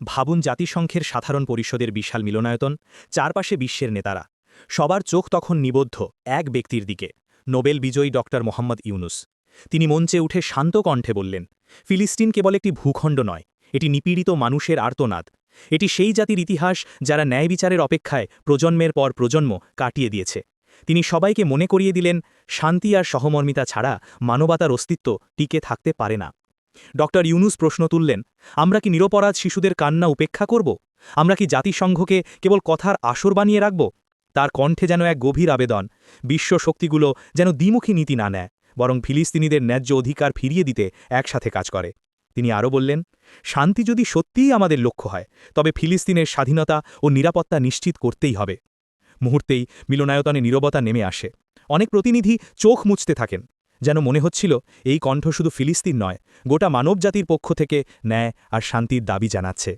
ভাবুন জাতিসংঘের সাধারণ পরিষদের বিশাল মিলনায়তন, চারপাশে বিশ্বের নেতারা। সবার চোখ তখন নিবদ্ধ এক ব্যক্তির দিকে, নোবেল বিজয়ী ড. মোহাম্মদ ইউনুস। তিনি মঞ্চে উঠে শান্ত কণ্ঠে বললেন, ফিলিস্তিন কেবল একটি ভূখণ্ড নয়, এটি নিপীড়িত মানুষের আর্তনাদ। এটি সেই জাতির ইতিহাস যারা ন্যায় বিচারের অপেক্ষায় প্রজন্মের পর প্রজন্ম কাটিয়ে দিয়েছে। তিনি সবাইকে মনে করিয়ে দিলেন, শান্তি আর সহমর্মিতা ছাড়া মানবতার অস্তিত্ব টিকে থাকতে পারে না। ড ইউনুস প্রশ্ন তুললেন, আমরা কি নিরপরাধ শিশুদের কান্না উপেক্ষা করব? আমরা কি জাতিসংঘকে কেবল কথার আসর বানিয়ে রাখব? তার কণ্ঠে যেন এক গভীর আবেদন, বিশ্ব শক্তিগুলো যেন দ্বিমুখী নীতি না নেয়, বরং ফিলিস্তিনিদের ন্যায্য অধিকার ফিরিয়ে দিতে একসাথে কাজ করে। তিনি আরও বললেন, শান্তি যদি সত্যিই আমাদের লক্ষ্য হয়, তবে ফিলিস্তিনের স্বাধীনতা ও নিরাপত্তা নিশ্চিত করতেই হবে। মুহূর্তেই মিলনায়তনে নীরবতা নেমে আসে। অনেক প্রতিনিধি চোখ মুছতে থাকেন। যেন মনে হচ্ছিল এই কণ্ঠ শুধু ফিলিস্তিন নয়, গোটা মানবজাতির পক্ষ থেকে ন্যায় আর শান্তির দাবি জানাচ্ছে।